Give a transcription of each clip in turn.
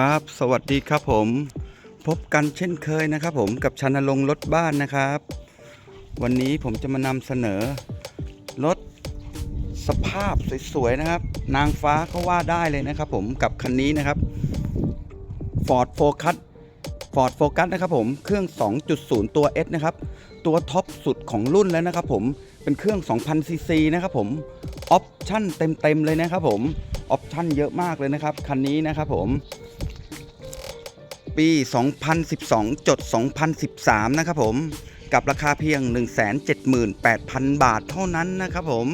ครับ สวัสดีครับผม พบกันเช่นเคยนะครับผมกับชันลงรถบ้านนะครับ วันนี้ผมจะมานำเสนอรถสภาพสวยๆนะครับ นางฟ้าก็ว่าได้เลยนะครับผมกับคันนี้นะครับ Ford Focus Ford Focus นะครับผมเครื่อง 2.0 ตัว S นะครับ ตัวท็อปสุดของรุ่นแล้วนะครับผมเป็นเครื่อง 2,000 ซีซีนะครับผมออปชั่นเต็มๆเลยนะครับผมออปชั่นเยอะมากเลยนะครับ คันนี้นะครับผม ปี 2012 จด 2013 นะครับผม กับราคาเพียง 178,000 บาทเท่านั้นนะครับผม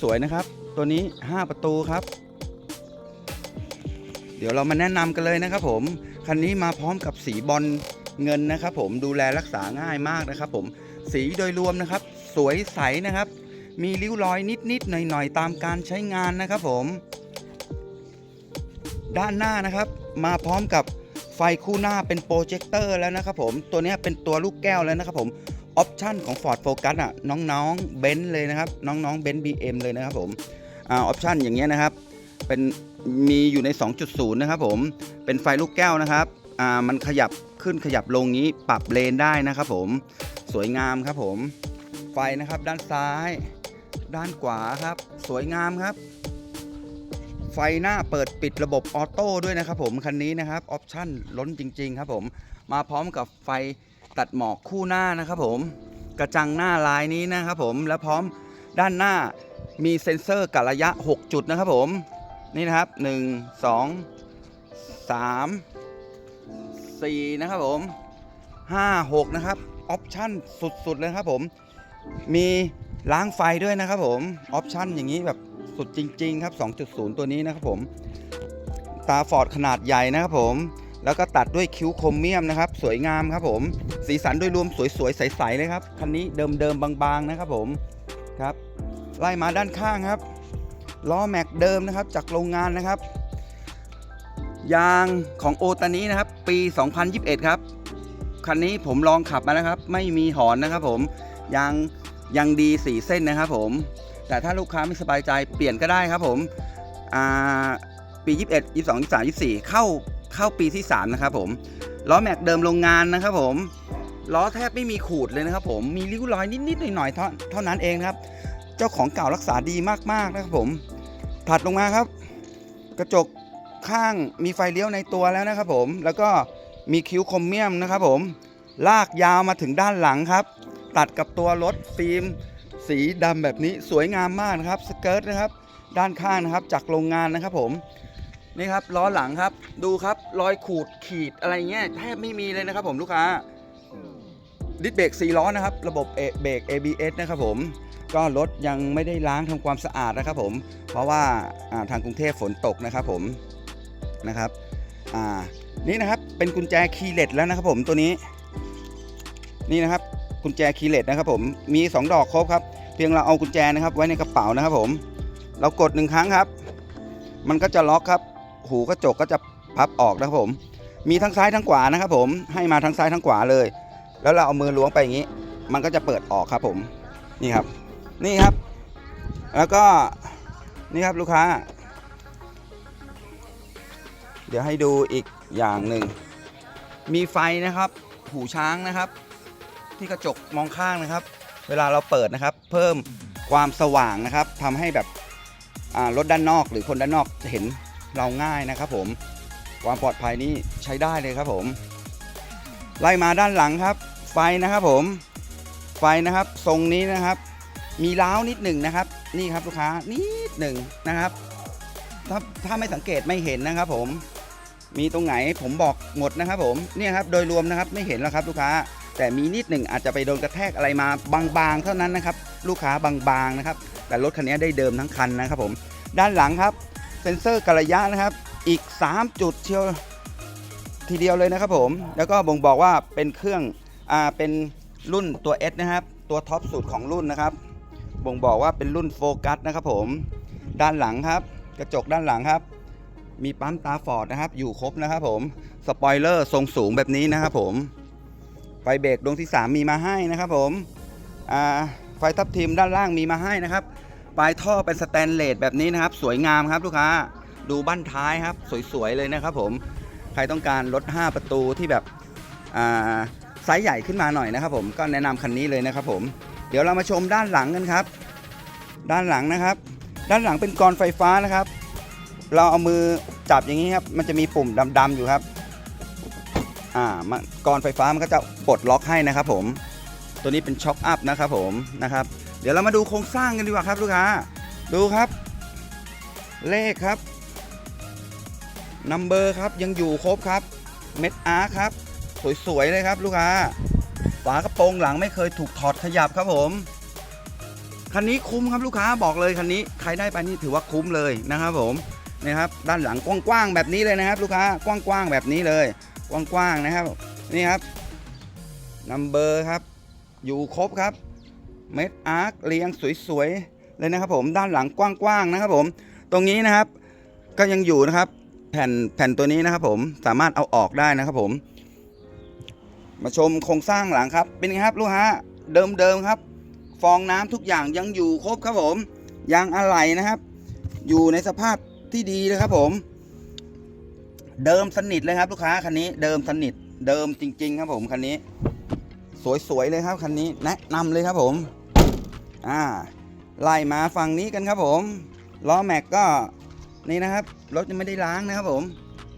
สวย ๆ นะครับ ตัวนี้ 5 ประตูครับ เดี๋ยวเรามาแนะนำกันเลยนะครับผม คันนี้มาพร้อมกับสีบอลเงินนะครับผมดูแลรักษาง่ายมากนะครับผม สีโดยรวมนะครับ สวยใสนะครับ มีริ้วรอยนิด ๆ หน่อย ๆ ตามการใช้งานนะครับผม ด้านหน้านะครับ มาพร้อมกับไฟคู่หน้าเป็นโปรเจคเตอร์แล้วนะครับผมตัวนี้เป็นตัวลูกแก้วแล้วนะครับผมออปชันของ Ford Focus อะน้องๆเบนซ์เลยนะครับ น้องๆเบนซ์ BM เลยนะครับผมอ่าออปชันอย่างเงี้ยนะครับเป็นมีอยู่ใน 2.0 นะครับผมเป็นไฟลูกแก้วนะครับอ่ามันขยับขึ้นขยับลงงี้ปรับเลนได้นะครับผมสวยงามครับผมไฟนะครับด้านซ้าย ด้านขวาครับ สวยงามครับ ไฟหน้าเปิดปิดระบบออโต้ด้วยนะครับผมคันนี้นะครับออปชั่นล้นจริง ๆ ครับผมมาพร้อมกับไฟตัดหมอกคู่หน้านะครับผมกระจังหน้าลายนี้นะครับผมและพร้อมด้านหน้ามีเซ็นเซอร์กัระยะ 6 จุดนะครับผมนี่นะครับ 1 2 3 4 นะครับผม 5 6 นะครับออปชั่นสุด ๆ เลยครับผม มีล้างไฟด้วยนะครับผมออปชั่นอย่างนี้แบบ สุดจริง ๆ ครับ 2.0 ตัวนี้นะครับผม ตาฟอร์ดขนาดใหญ่นะครับผม แล้วก็ตัดด้วยคิ้วโครเมียมนะครับ สวยงามครับผม สีสันโดยรวมสวยๆ ใสๆเลยครับ คันนี้เดิมๆ บางๆ นะครับผม ครับ ไล่มาด้านข้างครับ ล้อแม็กเดิมนะครับ จากโรงงานนะครับ ยางของโอตานี้นะครับ ปี 2021 ครับ คันนี้ผมลองขับมาแล้วครับ ไม่มีหอนนะครับผม ยางยังดีสีเส้นนะครับผม แต่ถ้าลูกค้าไม่สบายใจเปลี่ยนก็ได้ครับผมปี 21 22 23 24 เข้าเข้าปีที่ 3 นะครับผมล้อแม็กเดิมโรงงานนะครับผมล้อแทบไม่มีขูดเลยนะครับผมมีริ้วรอยนิดๆหน่อยๆเท่าเท่านั้นเองครับ เจ้าของเก่ารักษาดีมากๆนะครับผมถัดลงมาครับ กระจกข้างมีไฟเลี้ยวในตัวแล้วนะครับผมแล้วก็มีคิ้วคมเมียมนะครับผมลากยาวมาถึงด้านหลังครับ ตัดกับตัวรถฟิล์ม สีดำแบบนี้สวยงามมากนะครับสเกิร์ตนะครับ ด้านข้างนะครับจากโรงงานนะครับผมนี่ครับล้อหลังครับดูครับรอยขูดขีดอะไรเงี้ยแทบไม่มีเลยนะครับผมลูกค้าดิสเบรก4ล้อนะครับ ระบบเอเบรก ABS นะครับผมก็รถยังไม่ได้ล้างทำความสะอาดนะครับผมเพราะว่าทางกรุงเทพฝนตกนะครับผมนะครับนี่นะครับเป็นกุญแจคีย์เลสแล้วนะครับผมตัวนี้นี่นะครับ กุญแจคีเลสนะครับผมมี 2 ดอกครบครับเพียงเราเอากุญแจนะครับไว้ในกระเป๋านะครับผม เรากดหนึ่งครั้งครับ มันก็จะล็อกครับ หูกระจกก็จะพับออกนะครับผม มีทั้งซ้ายทั้งขวานะครับผมให้มาทั้งซ้ายทั้งขวาเลย แล้วเราเอามือล้วงไปอย่างนี้ มันก็จะเปิดออกครับผมนี่ครับ นี่ครับ แล้วก็นี่ครับลูกค้า เดี๋ยวให้ดูอีกอย่างหนึ่งมีไฟนะครับ หูช้างนะครับ ที่กระจกมองข้างนะครับ เวลาเราเปิดนะครับ เพิ่มความสว่างนะครับทำให้แบบรถด้านนอก หรือคนด้านนอกจะเห็นเราง่ายนะครับ ผมความปลอดภัยนี้ใช้ได้เลยครับ ผม ไล่มาด้านหลังครับ ไฟนะครับ ผม ไฟนะครับ ทรงนี้นะครับ มีล้าวนิดหนึ่งนะครับ นี่ครับลูกค้านิดหนึ่งนะครับ ถ้าถ้าไม่สังเกตไม่เห็นนะครับ ผมมีตรงไหนผมบอกหมดนะครับ ผมเนี่ยครับโดยรวมนะครับไม่เห็นแล้วครับลูกค้า แต่มีนิดหนึ่งอาจจะไปโดนกระแทกอะไรมาบางๆ เท่านั้นนะครับ ลูกค้าบางๆนะครับ แต่รถคันนี้ได้เดิมทั้งคันนะครับผม ด้านหลังครับ เซ็นเซอร์กระยะนะครับ อีก 3 จุดเชียวทีเดียวเลยนะครับผม แล้วก็บ่งบอกว่าเป็นเครื่อง อ่า เป็นรุ่นตัว S นะครับ ตัวท็อปสุดของรุ่นนะครับ บ่งบอกว่าเป็นรุ่นโฟกัสนะครับผม ด้านหลังครับ กระจกด้านหลังครับ มีปั๊มตาฟอร์ดนะครับ อยู่ครบนะครับผม สปอยเลอร์ทรงสูงแบบนี้นะครับผม ไฟเบรกดวงที่ 3 มีมาให้นะครับผมไฟทับทิมด้านล่างมีมาให้นะครับ ปลายท่อเป็นสแตนเลสแบบนี้นะครับ สวยงามครับลูกค้า ดูบั้นท้ายครับ สวยๆเลยนะครับผม ใครต้องการรถ 5 ประตูที่แบบไซส์ใหญ่ขึ้นมาหน่อยนะครับผม ก็แนะนำคันนี้เลยนะครับผม เดี๋ยวเรามาชมด้านหลังกันครับ ด้านหลังนะครับ ด้านหลังเป็นกรไฟฟ้านะครับ เราเอามือจับอย่างนี้ครับ มันจะมีปุ่มดำๆอยู่ครับ อ่ามันกรไฟฟ้ามันก็จะปลดล็อกให้นะครับ ผมตัวนี้เป็นช็อคอัพนะครับผมนะครับ เดี๋ยวเรามาดูโครงสร้างกันดีกว่าครับลูกค้าดูครับ เลขครับนัมเบอร์ครับยังอยู่ครบครับเม็ดอาร์ครับ สวยๆเลยครับลูกค้าฝากระโปรงหลังไม่เคยถูกถอดขยับครับผมคันนี้คุ้มครับลูกค้าบอกเลยคันนี้ใครได้ไปนี่ถือว่าคุ้มเลยนะครับผมนี่ครับด้านหลังกว้างๆแบบนี้เลยนะครับ ลูกค้ากว้างๆแบบนี้เลย กว้างๆนะครับ นี่ครับนัมเบอร์ครับ อยู่ครบครับ เม็ดอาร์คเรียงสวยๆเลยนะครับผมด้านหลังกว้างๆนะครับผม ตรงนี้นะครับ ก็ยังอยู่นะครับ แผ่นแผ่นตัวนี้นะครับ ผมสามารถเอาออกได้นะครับผม มาชมโครงสร้างหลังครับ เป็นไงครับลูกค้าเดิมๆครับ ฟองน้ำทุกอย่างยังอยู่ครบครับผมยางอะไหล่นะครับ อยู่ในสภาพที่ดีเลยครับผม เดิมสนิทเลยครับ ลูกค้าคันนี้เดิมสนิทเดิมจริง ๆ ครับผมคันนี้ สวยๆเลยครับคันนี้แนะนำเลยครับผม อ่าไล่มาฝั่งนี้กันครับผมล้อแม็กก็นี่นะครับรถยังไม่ได้ล้างนะครับผม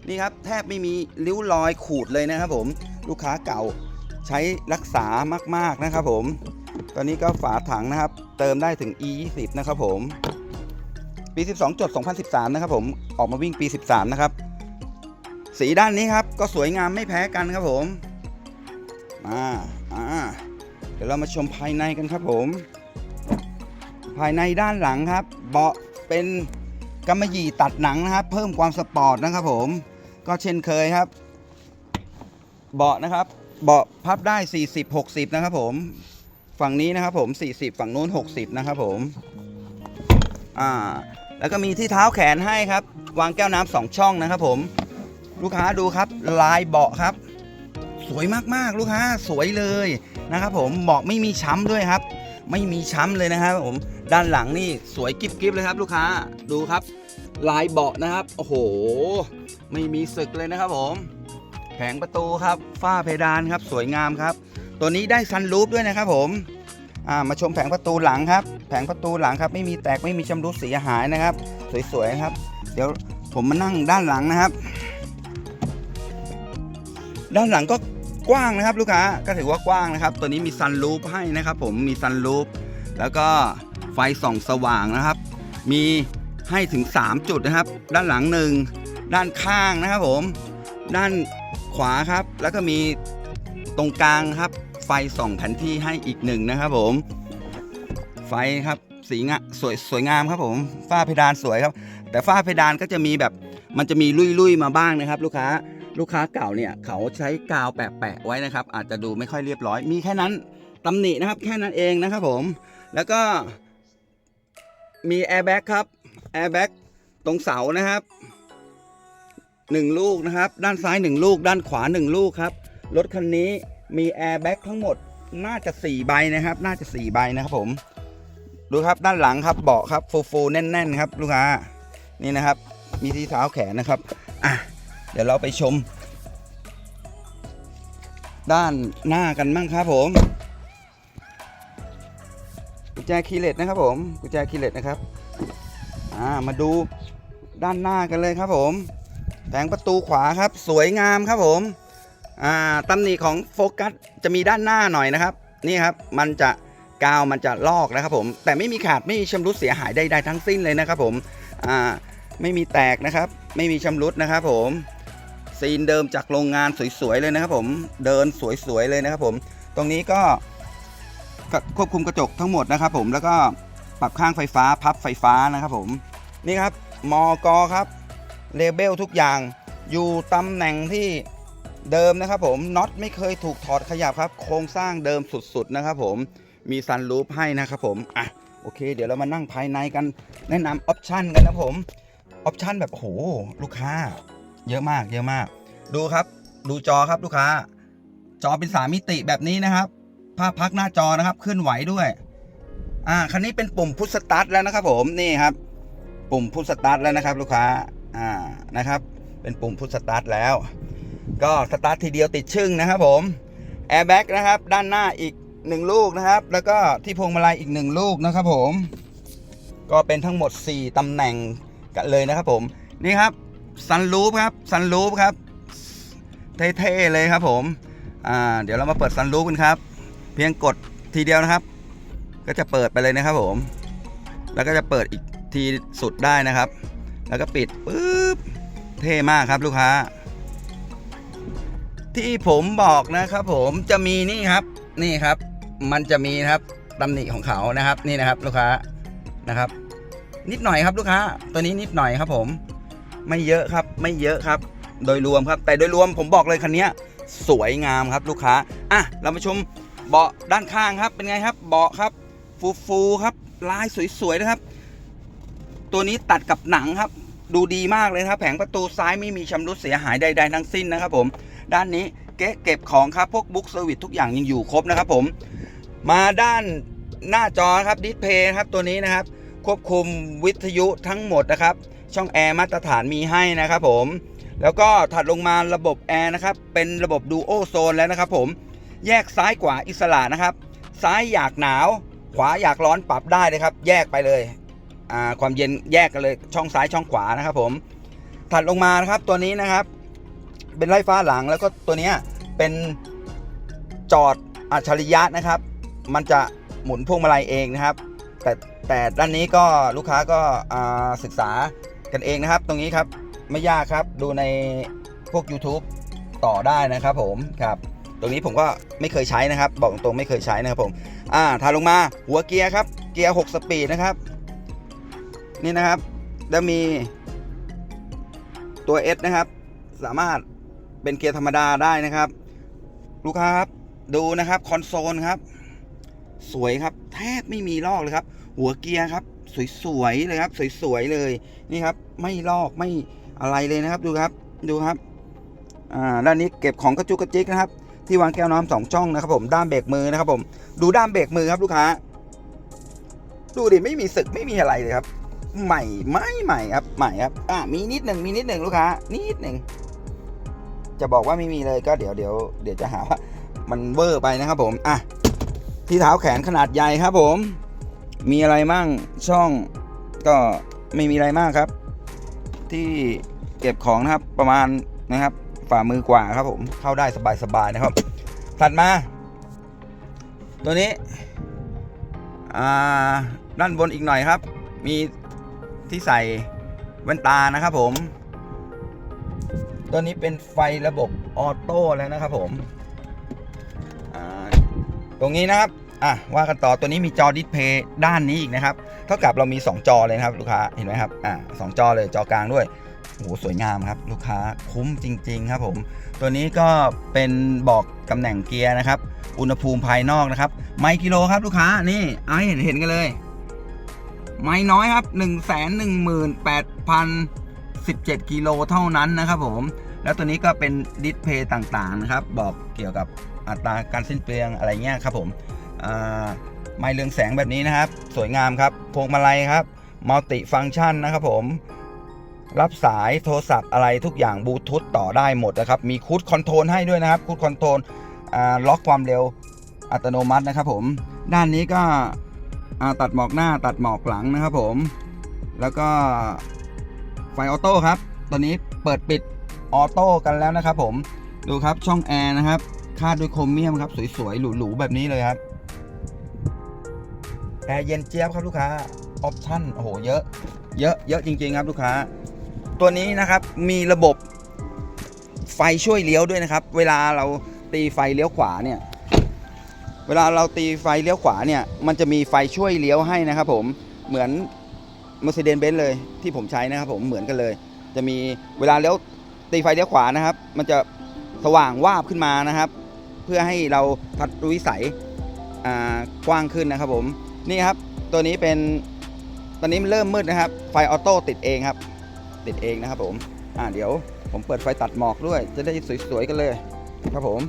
นี่ครับแทบไม่มีริ้วรอยขูดเลยนะครับผม ลูกค้าเก่าใช้รักษามาก ๆนะครับผม ตอนนี้ก็ฝาถังนะครับ เติมได้ถึง e 2 0นะครับผมปี 12 จด 2013 นะครับผมออกมาวิ่งปี 13 นะครับ สีด้านนี้ครับ ก็สวยงามไม่แพ้กันครับผมอ่าอ่าเดี๋ยวเรามาชมภายในกันครับผม ภายในด้านหลังครับ เบาะเป็นกำมะหยี่ตัดหนังนะครับ เพิ่มความสปอร์ตนะครับผม ก็เช่นเคยครับ เบาะนะครับ เบาะพับได้ 40 60 นะครับผม ฝั่งนี้นะครับผม 40 ฝั่งนู้น 60 นะครับผมอ่าแล้วก็มีที่เท้าแขนให้ครับ วางแก้วน้ำสองช่องนะครับผม ลูกค้าดูครับ ลายเบาะครับ สวยมากๆลูกค้าสวยเลยนะครับ ผมเบาะไม่มีช้ำด้วยครับ ไม่มีช้ำเลยนะครับ ผมด้านหลังนี่สวยกิ๊บๆเลยครับ ลูกค้าดูครับ ลายเบาะนะครับโอ้โห ไม่มีสึกเลยนะครับผมแผงประตูครับฝ้าเพดานครับสวยงามครับ ตัวนี้ได้ซันรูฟด้วยนะครับผมมาชมแผงประตูหลังครับ แผงประตูหลังครับ ไม่มีแตกไม่มีชำรุดเสียหายนะครับ สวยๆครับ เดี๋ยวผมมานั่งด้านหลังนะครับ ด้านหลังก็กว้างนะครับลูกค้าก็ถือว่ากว้างนะครับ ตัวนี้มีซันรูฟให้นะครับ ผมมีซันรูฟแล้วก็ไฟส่องสว่างนะครับ มีให้ถึง 3 จุดนะครับ ด้านหลังหนึ่งด้านข้างนะครับผม ด้านขวาครับ แล้วก็มีตรงกลางครับ ไฟส่องแผนที่ให้อีกหนึ่งนะครับผม ไฟครับสีงะสวยสวยงามครับผม ฝ้าเพดานสวยครับ แต่ฝ้าเพดานก็จะมีแบบมันจะมีลุยๆมาบ้างนะครับ ลูกค้า ลูกค้าเก่าเนี่ยเขาใช้กาวแปะๆไว้นะครับ อาจจะดูไม่ค่อยเรียบร้อย มีแค่นั้นตำหนินะครับ แค่นั้นเองนะครับผม แล้วก็มีแอร์แบ็กครับแอร์แบ็กตรงเสานะครับหนึ่งลูกนะครับ ด้านซ้ายหนึ่งลูก ด้านขวาหนึ่งลูกครับ รถคันนี้มีแอร์แบ็กทั้งหมดน่าจะ4ใบนะครับ น่าจะ4ใบนะครับผม ดูครับด้านหลังครับเบาะครับฟูฟูๆแน่นๆครับ ลูกค้านี่นะครับ มีที่เท้าแขนนะครับ อะ เดี๋ยวเราไปชม ด้านหน้ากันบ้างครับผมกุญแจคีเลสนะครับผมกุญแจคีเลสนะครับอ่ามาดูด้านหน้ากันเลยครับผมแผงประตูขวาครับ สวยงามครับผมอ่าตำหนิของโฟกัสจะมีด้านหน้าหน่อยนะครับ นี่ครับมันจะกาวมันจะลอกนะครับผม แต่ไม่มีขาดไม่มีชำรุดเสียหายใดๆทั้งสิ้นเลยนะครับผมอ่าไม่มีแตกนะครับ ไม่มีชำรุดนะครับผม ซีนเดิมจากโรงงานสวยๆเลยนะครับผมเดินสวยๆเลยนะครับผมตรงนี้ก็ควบคุมกระจกทั้งหมดนะครับผมแล้วก็ปรับข้างไฟฟ้าพับไฟฟ้านะครับผมนี่ครับมอกอครับเลเบลทุกอย่างอยู่ตำแหน่งที่เดิมนะครับผมน็อตไม่เคยถูกถอดขยับครับ โครงสร้างเดิมสุดๆนะครับผมมีซันรูฟให้นะครับผมอะโอเค เดี๋ยวเรามานั่งภายในกันแนะนำออปชันกันนะผมออปชันแบบโหลูกค้า เยอะมาก เยอะมาก ดูครับ ดูจอครับลูกค้า จอเป็นสามมิติแบบนี้นะครับ ภาพพักหน้าจอนะครับเคลื่อนไหวด้วย อ่า คันนี้เป็นปุ่มพุชสตาร์ทแล้วนะครับ ผม นี่ครับ ปุ่มพุชสตาร์ทแล้วนะครับ ลูกค้า อ่า นะครับ เป็นปุ่มพุทสตาร์ทแล้ว ก็สตาร์ททีเดียวติดชึ่งนะครับผม แอร์แบ็กนะครับ ด้านหน้าอีก1ลูกนะครับ แล้วก็ที่พวงมาลัยอีก1ลูกนะครับ ผม ก็เป็นทั้งหมด 4ตำแหน่งกันเลยนะครับผม นี่ครับ ซันรูฟครับซันรูฟครับเท่ๆเลยครับผมอ่าเดี๋ยวเรามาเปิดซันรูฟกันครับ เพียงกดทีเดียวนะครับ ก็จะเปิดไปเลยนะครับผม แล้วก็จะเปิดอีกทีสุดได้นะครับ แล้วก็ปิดปุ๊บเท่มากครับลูกค้า ที่ผมบอกนะครับผมจะมีนี่ครับนี่ครับ มันจะมีนะครับตำหนิของเขานะครับนี่นะครับ ลูกค้านะครับ นิดหน่อยครับลูกค้า ตัวนี้นิดหน่อยครับผม ไม่เยอะครับ ไม่เยอะครับ โดยรวมครับ แต่โดยรวมผมบอกเลยคันนี้สวยงามครับลูกค้า อะ เรามาชมเบาะด้านข้างครับ เป็นไงครับ เบาะครับ ฟูฟูครับ ลายสวยๆนะครับ ตัวนี้ตัดกับหนังครับ ดูดีมากเลยครับ แผงประตูซ้ายไม่มีชำรุดเสียหายใด ๆ ทั้งสิ้นนะครับผม ด้านนี้เก๊ะเก็บของครับ พวกบุ๊กเซอร์วิสทุกอย่างยังอยู่ครบนะครับผม มาด้านหน้าจอครับดิสเพย์ครับตัวนี้นะครับ ควบคุมวิทยุทั้งหมดนะครับ ช่องแอร์มาตรฐานมีให้นะครับผม แล้วก็ถัดลงมาระบบแอร์นะครับ เป็นระบบดูโอโซนแล้วนะครับผม แยกซ้ายขวาอิสระนะครับ ซ้ายอยากหนาว ขวาอยากร้อนปรับได้เลยครับ แยกไปเลยความเย็นแยกกันเลยช่องซ้ายช่องขวานะครับผม ถัดลงมานะครับตัวนี้นะครับ เป็นไล่ฟ้าหลังแล้วก็ตัวนี้เป็นจอดอัจฉริยะนะครับ มันจะหมุนพวงมาลัยเองนะครับ แต่แต่ด้านนี้ก็ลูกค้าก็ศึกษา กันเองนะครับ ตรงนี้ครับไม่ยากครับดูในพวก YouTube ต่อได้นะครับผมครับตรงนี้ผมก็ไม่เคยใช้นะครับ บอกตรงไม่เคยใช้นะครับผมอ่าถาลงมาหัวเกียร์ครับ เกียร์6สปีดนะครับ นี่นะครับแล้วมีตัว S นะครับ สามารถเป็นเกียร์ธรรมดาได้นะครับ ลูกค้าครับดูนะครับคอนโซลครับ สวยครับ แทบไม่มีลอกเลยครับ หัวเกียร์ครับ สวยๆเลยครับ สวยๆเลยนี่ครับ ไม่ลอกไม่อะไรเลยนะครับ ดูครับดูครับอ่าด้านนี้เก็บของกระจุกกระจิกนะครับที่วางแก้วน้ำสองช่องนะครับ ผมด้ามเบรกมือนะครับ ผมดูด้ามเบรกมือครับลูกค้า ดูดิไม่มีสึกไม่มีอะไรเลยครับ ใหม่ไม่ใหม่ครับใหม่ครับอ่ามีนิดหนึ่งมีนิดหนึ่งลูกค้า นิดหนึ่งจะบอกว่าไม่มีเลยก็เดี๋ยวเดี๋ยวเดี๋ยวจะหาว่า มันเวอร์ไปนะครับ ผมอะที่เท้าแขนขนาดใหญ่ครับผม มีอะไรมั่งช่องก็ไม่มีอะไรมากครับ ที่เก็บของนะครับประมาณนะครับ ฝ่ามือกว่าครับผมเข้าได้สบายๆนะครับ ถัดมา ตัวนี้อ่าด้านบนอีกหน่อยครับ มีที่ใส่แว่นตานะครับผม ตัวนี้เป็นไฟระบบออโต้แล้วนะครับผมตรงนี้นะครับ อะว่ากันต่อตัวนี้มีจอดิสเพย์ด้านนี้อีกนะครับ เท่ากับเรามี 2 จอเลยนะครับ ลูกค้าเห็นไหมครับอ่าสองจอเลยจอกลางด้วยโอ้โหสวยงามครับ ลูกค้าคุ้มจริง ๆ ครับผม ตัวนี้ก็เป็นบอกตำแหน่งเกียร์นะครับ อุณหภูมิภายนอกนะครับไมล์กิโลครับลูกค้านี่เอาให้เห็นเห็นกันเลย ไม่น้อยครับ 1 1 8 0 17 กิโลเท่านั้นนะครับผม แล้วตัวนี้ก็เป็นดิสเพย์ต่างๆนะครับ บอกเกี่ยวกับอัตราการสิ้นเปลืองอะไรเงี้ยครับผม ไม้เรืองแสงแบบนี้นะครับ สวยงามครับ พวงมาลัยครับมัลติฟัง c t ชันนะครับผม รับสายโทรศัพท์อะไรทุกอย่างบลูทูธต่อได้หมดนะครับ มีคูดคอนโทรลให้ด้วยนะครับคูดคอนโทรลล็อกความเร็วอัตโนมัตินะครับผม ด้านนี้ก็ตัดหมอกหน้าตัดหมอกหลังนะครับผม แล้วก็ไฟออโต้ครับ ตอนนี้เปิดปิดออโต้กันแล้วนะครับผม ดูครับช่องแอร์นะครับ คาดด้วยโครเมียมครับ สวยๆ หรูๆ แบบนี้เลยครับ แอร์เย็นเจี๊ยบครับลูกค้าออปชั่นโอ้โหเยอะ เยอะเยอะจริง ๆ ครับลูกค้า ตัวนี้นะครับมีระบบไฟช่วยเลี้ยวด้วยนะครับ เวลาเราตีไฟเลี้ยวขวาเนี่ย เวลาเราตีไฟเลี้ยวขวาเนี่ย มันจะมีไฟช่วยเลี้ยวให้นะครับ ผมเหมือน Mercedes-Benz เลยที่ผมใช้นะครับ ผมเหมือนกันเลย จะมีเวลาเลี้ยวตีไฟเลี้ยวขวานะครับ มันจะสว่างวาบขึ้นมานะครับ เพื่อให้เราทัดวิสัยกว้างขึ้นนะครับผม นี่ครับ ตัวนี้เป็นตอนนี้มันเริ่มมืดนะครับ ไฟออโต้ติดเองครับ ติดเองนะครับผมอ่าเดี๋ยวผมเปิดไฟตัดหมอกด้วย จะได้สวยๆกันเลยครับผม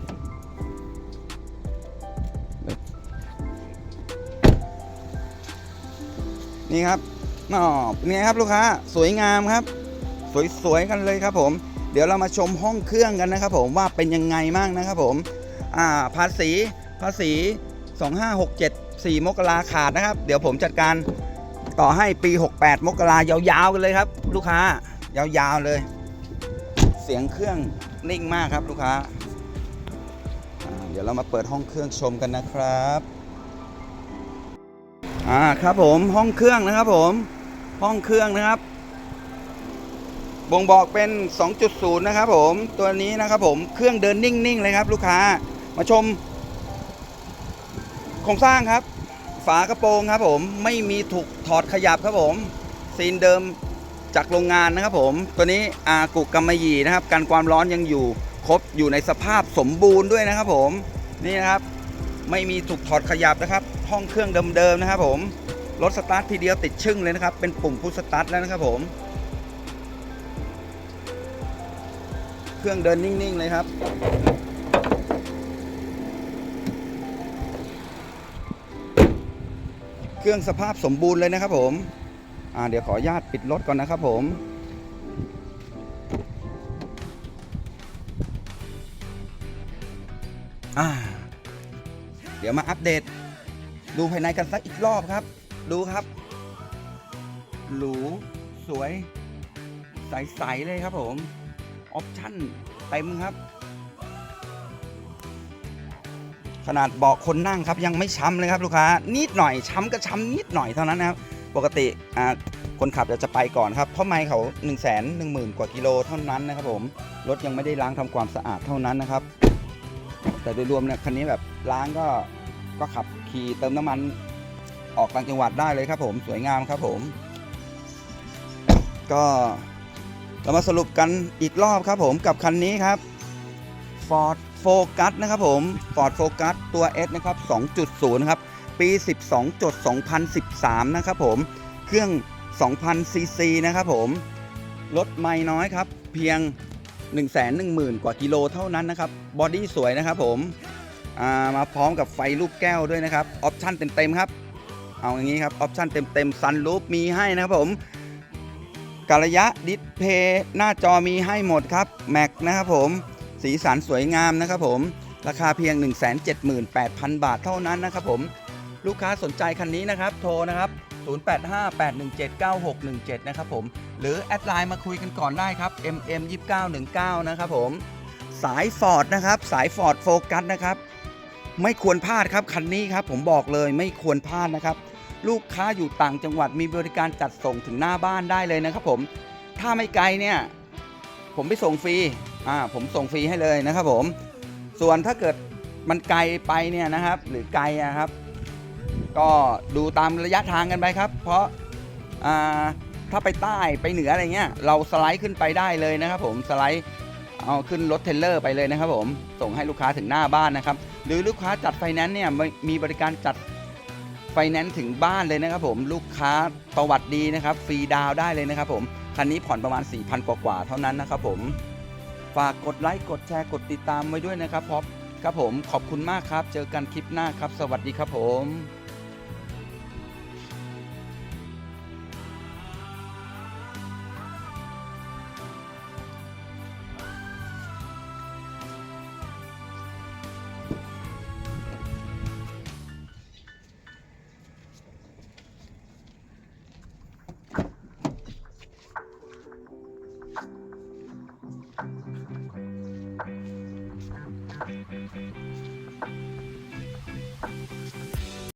นี่ครับอ๋อเป็นไงครับลูกค้า สวยงามครับ สวยๆกันเลยครับผม เดี๋ยวเรามาชมห้องเครื่องกันนะครับผมว่าเป็นยังไงบ้างนะครับผม อ่าภาษีภาษี 2567 4 มกราขาดนะครับ เดี๋ยวผมจัดการต่อให้ปี 68 มกรายาวๆกันเลยครับ ลูกค้ายาวๆเลย เสียงเครื่องนิ่งมากครับลูกค้าอ่าเดี๋ยวเรามาเปิดห้องเครื่องชมกันนะครับอ่าครับผมห้องเครื่องนะครับผมห้องเครื่องนะครับ บ่งบอกเป็น 2.0 นะครับผมตัวนี้นะครับผมเครื่องเดินนิ่งๆเลยครับ ลูกค้ามาชม โครงสร้างครับ ฝากระโปรงครับผมไม่มีถูกถอดขยับครับผมซีนเดิมจากโรงงานนะครับผม ตัวนี้อากุกำมะหยี่นะครับกันความร้อนยังอยู่ครบอยู่ในสภาพสมบูรณ์ด้วยนะครับผมนี่นะครับไม่มีถูกถอดขยับนะครับ ห้องเครื่องเดิมๆนะครับผมรถสตาร์ททีเดียวติดชึ่งเลยนะครับ เป็นปุ่มพุชสตาร์ทแล้วนะครับผมเครื่องเดินนิ่งๆเลยครับ เครื่องสภาพสมบูรณ์เลยนะครับผมอ่าเดี๋ยวขออนุญาตปิดรถก่อนนะครับผมอ่าเดี๋ยวมาอัปเดต ดูภายในกันสักอีกรอบครับ ดูครับ หรู สวย ใส ๆ เลยครับผม ออปชั่นเต็มครับ นาดเบาะคนนั่งครับยังไม่ช้ำเลยครับลูกค้านิดหน่อยช้ำก็ช้ำนิดหน่อยเท่านั้นนะครับปกติคนขับจะจะไปก่อนครับเพราะไม่เขา1นึ่งแสนหนึ่งหมื่นกว่ากิโลเท่านั้นนะครับผมรถยังไม่ได้ล้างทำความสะอาดเท่านั้นนะครับ แต่โดยรวมเนี่ยคันนี้แบบล้างก็ก็ขับขี่เติมน้ำมันออกต่างจังหวัดได้เลยครับผมสวยงามครับผม ก็เรามาสรุปกันอีกรอบครับผมกับคันนี้ครับ Ford Focus นะครับผม Ford Focus ตัว S นะครับ 2.0 นะครับ ปี 12จด2013 นะครับผม เครื่อง 2,000 ซีซีนะครับผม รถไม่น้อยครับ เพียง 110,000 กว่ากิโลเท่านั้นนะครับ บอดี้สวยนะครับผมามาพร้อมกับไฟลูกแก้วด้วยนะครับ ออปชั่นเต็มๆครับ เอาอย่างนี้ครับ ออปชั่นเต็มๆซันรูฟมีให้นะครับผมการะยะดิสเพย์หน้าจอมีให้หมดครับ แม็กนะครับผม สีสันสวยงามนะครับผมราคาเพียง 178,000 บาทเท่านั้นนะครับผมลูกค้าสนใจคันนี้นะครับ โทรนะครับ 0858179617 นะครับผม หรือแอดไลน์มาคุยกันก่อนได้ครับ mm2919 นะครับผม สายฟอร์ดนะครับ สายฟอร์ดโฟกัสนะครับ ไม่ควรพลาดครับ คันนี้ครับ ผมบอกเลยไม่ควรพลาดนะครับ ลูกค้าอยู่ต่างจังหวัดมีบริการจัดส่งถึงหน้าบ้านได้เลยนะครับผม ถ้าไม่ไกลเนี่ย ผมไปส่งฟรี อ่าผมส่งฟรีให้เลยนะครับผม ส่วนถ้าเกิดมันไกลไปเนี่ยนะครับ หรือไกลอะครับ ก็ดูตามระยะทางกันไปครับ เพราะอ่าถ้าไปใต้ไปเหนืออะไรเงี้ย เราสไลด์ขึ้นไปได้เลยนะครับผมสไลด์เอาขึ้นรถเทรลเลอร์ไปเลยนะครับผมส่งให้ลูกค้าถึงหน้าบ้านนะครับ หรือลูกค้าจัดไฟแนนซ์เนี่ยมีบริการจัดไฟแนนซ์ถึงบ้านเลยนะครับผมลูกค้าประวัติดีนะครับฟรีดาวได้เลยนะครับผมคันนี้ผ่อนประมาณ 4,000 กว่าๆเท่านั้นนะครับผม ฝากกดไลค์กดแชร์กดติดตามไว้ด้วยนะครับพอบครับผมขอบคุณมากครับ เจอกันคลิปหน้าครับ สวัสดีครับผม